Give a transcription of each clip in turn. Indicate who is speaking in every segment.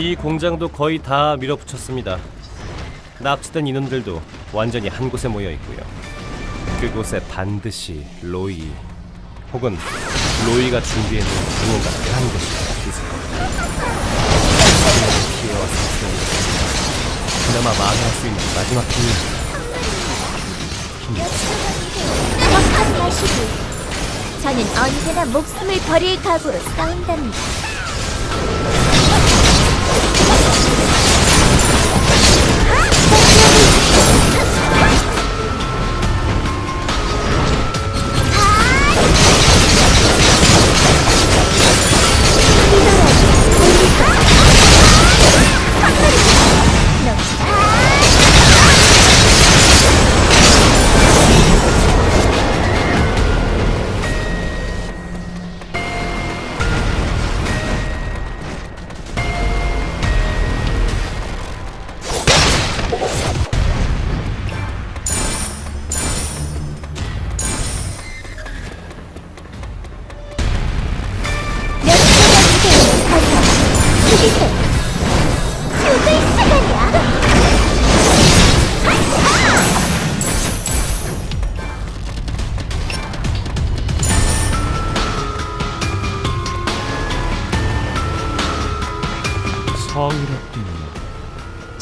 Speaker 1: 이 공장도 거의 다 밀어붙였습니다. 납치된 인원들도 완전히 한 곳에 모여 있고요. 그곳에 반드시 로이 혹은 로이가 준비해놓은 한 것이 있을 그나마 만회할 수 있는 마지막 힘이
Speaker 2: 저는 언제나 목숨을 버릴 각오로 싸운답니다.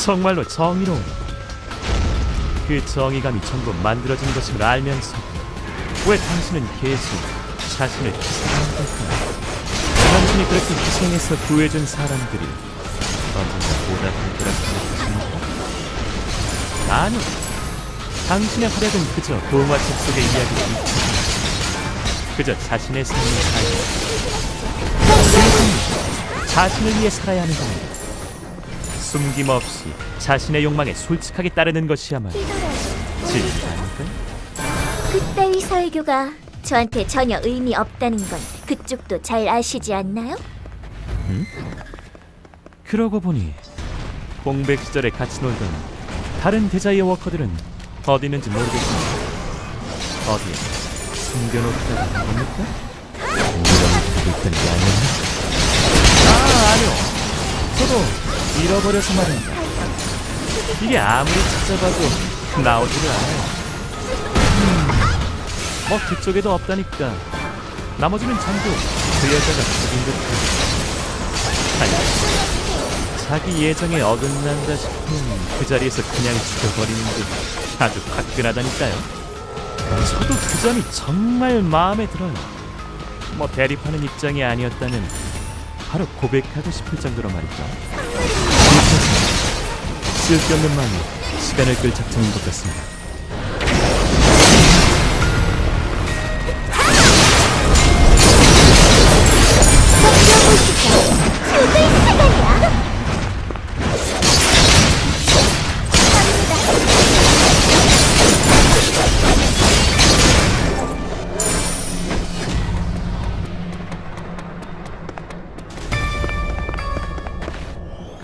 Speaker 3: 정말로 정의로운. 그 정의감이 전부 만들어진 것임을 알면서 왜 당신은 계속 자신을 희생하는 걸까요? 당신이 그렇게 희생해서 구해준 사람들이 언젠가 보답할 거라 생각하십니까? 아니요. 당신의 활약은 그저 동화책 속의 이야기를 잊혀진 그저 자신의 삶을 살고 자신을 위해 살아야 하는 겁니다. 숨김없이 자신의 욕망에 솔직하게 따르는 것이야말로 진리가 아닐까요?
Speaker 2: 그따위 설교가 저한테 전혀 의미 없다는 건 그쪽도 잘 아시지 않나요?
Speaker 3: 그러고 보니 공백 시절에 같이 놀던 다른 데자이어 워커들은 어디 있는지 모르겠습니다. 어디에 숨겨놓다가 한 겁니까? 밀어붙이고 있던 게 아니었나? 아, 아니요. 저도 잃어버려서 말입니다. 이게 아무리 찾아봐도 나오지를 않아요. 음, 뭐 그쪽에도 없다니까. 나머지는 전부 그 여자가 죽인 듯해요. 아니, 자기 예정에 어긋난다 싶으면 그 자리에서 그냥 죽여버리는 게 아주 화끈하다니까요. 저도 그 점이 정말 마음에 들어요. 뭐 대립하는 입장이 아니었다면 바로 고백하고 싶을 정도로 말이죠. 쓸데없는 마음이 시간을 끌 작정인 것 같습니다.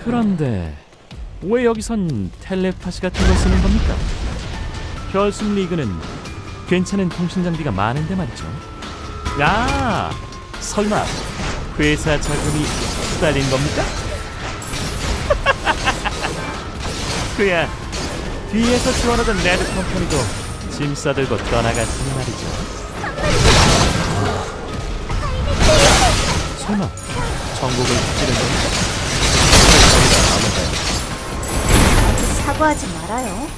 Speaker 3: 그런데 왜 여기선 텔레파시 같은 걸 쓰는 겁니까? 결승 리그는 괜찮은 통신 장비가 많은데 말이죠. 야, 설마 회사 자금이 후달린 겁니까? 그야 뒤에서 지원하던 레드 컴퍼니도 짐 싸들고 떠나갔으니 말이죠. 설마 전국을 찌른 겁니까?
Speaker 2: 사과하지 말아요.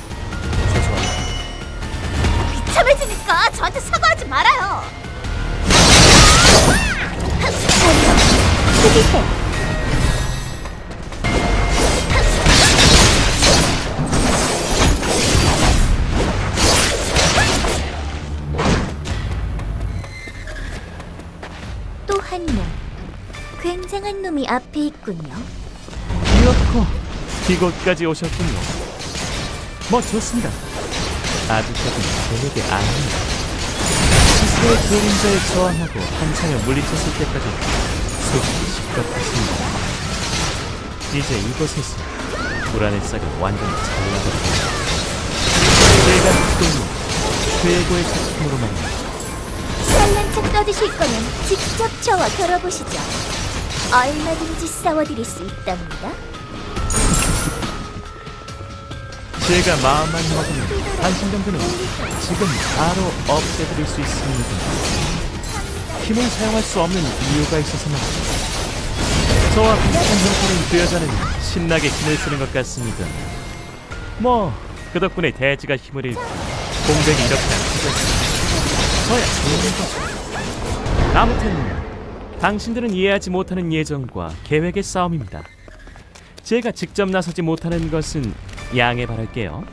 Speaker 1: 죄송합니다.
Speaker 2: 비참해지니까 저한테 사과하지 말아요. 죽이세 또한 놈. 굉장한 놈이 앞에 있군요.
Speaker 3: 이렇고 이곳까지 오셨군요. 뭐 좋습니다. 아직까지는 계획이 아닙니다. 스스로의 그림자에 저항하고 한창을 물리쳤을 때까지 속이 시끄럽습니다. 이제 이곳에서 불안의 싹을 완전히 잘라버립니다. 듣고 있는 최고의 작품으로 말입니다.
Speaker 2: 잘난 척 떠드실 거면 직접 저와 겨뤄보시죠. 얼마든지 싸워드릴 수 있답니다.
Speaker 3: 제가 마음만 먹으면 정도는 지금 바로 없애드릴 수 있습니다. 힘을 사용할 수 없는 이유가 있어서 말이죠. 저와 비슷한 형태는 그 여자는 신나게 힘을 쓰는 것 같습니다. 뭐, 그 덕분에 대지가 힘을 잃고 공백이 이렇게 커졌으니 저야 좋은 거죠. 아무튼 당신들은 이해하지 못하는 예정과 계획의 싸움입니다. 제가 직접 나서지 못하는 것은 양해 바랄게요.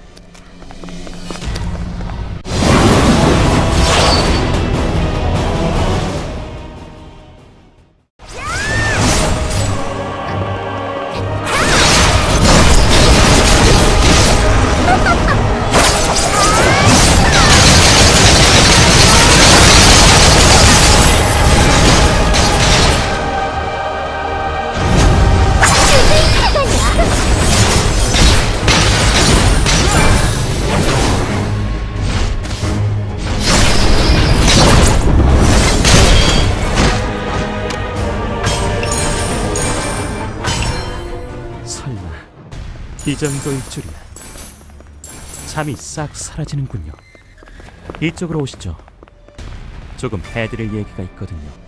Speaker 3: 이 정도일 줄이야. 잠이 싹 사라지는군요. 이쪽으로 오시죠. 조금 해드릴 얘기가 있거든요.